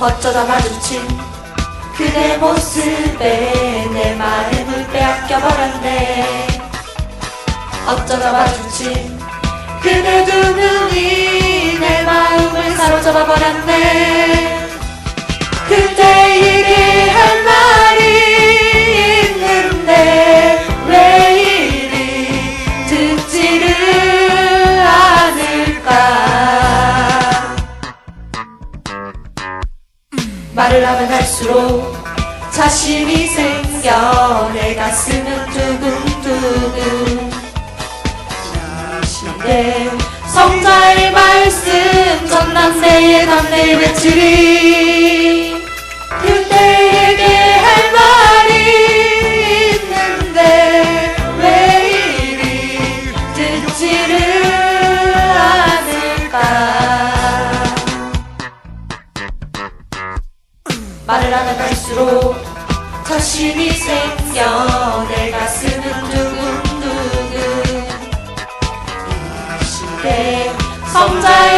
어쩌다 마주친 그대 모습에 내 마음을 빼앗겨버렸네. 어쩌다 마주친 그대 두 눈이 내 마음을 사로잡아 버렸네 말을 하면 할수록 자신이 생겨 내 가슴은 두근두근. 내 성자의 말씀 전남매의 담내의 외치리 말을 하면 할수록 자신이 생겨 내 가슴은 두근두근. 이 시대 성자